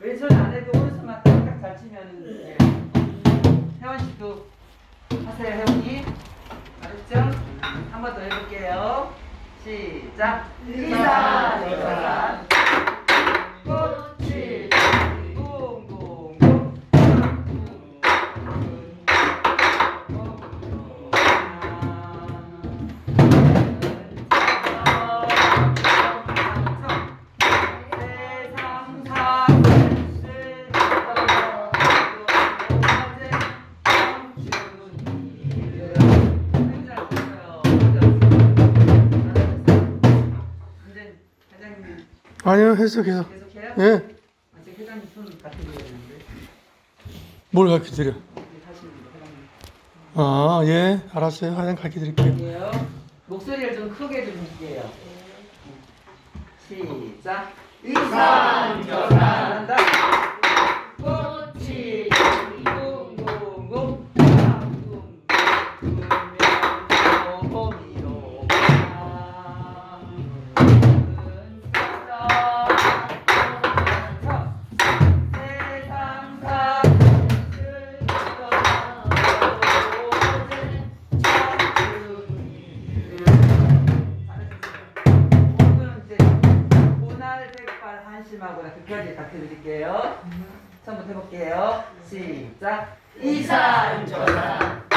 왼손 안 해도 오른손만 딱딱 잘 치면 돼. 하세요, 혜원이. 알았죠? 한 번 더 해볼게요. 시작. 의사, 꽃이 아니요, 했어, 계속. 계속해요? 예. 아직 회장님 손 같은 거 있는데 뭘 가르쳐 드려? 하시는 회장님. 아, 예. 알았어요. 하나 가르쳐 드릴게요. 할게요. 목소리를 좀 크게 좀 할게요. 시작. 이산 심하고나 그까지 같이 드릴게요. 처음부터 해볼게요. 시작. 이산저산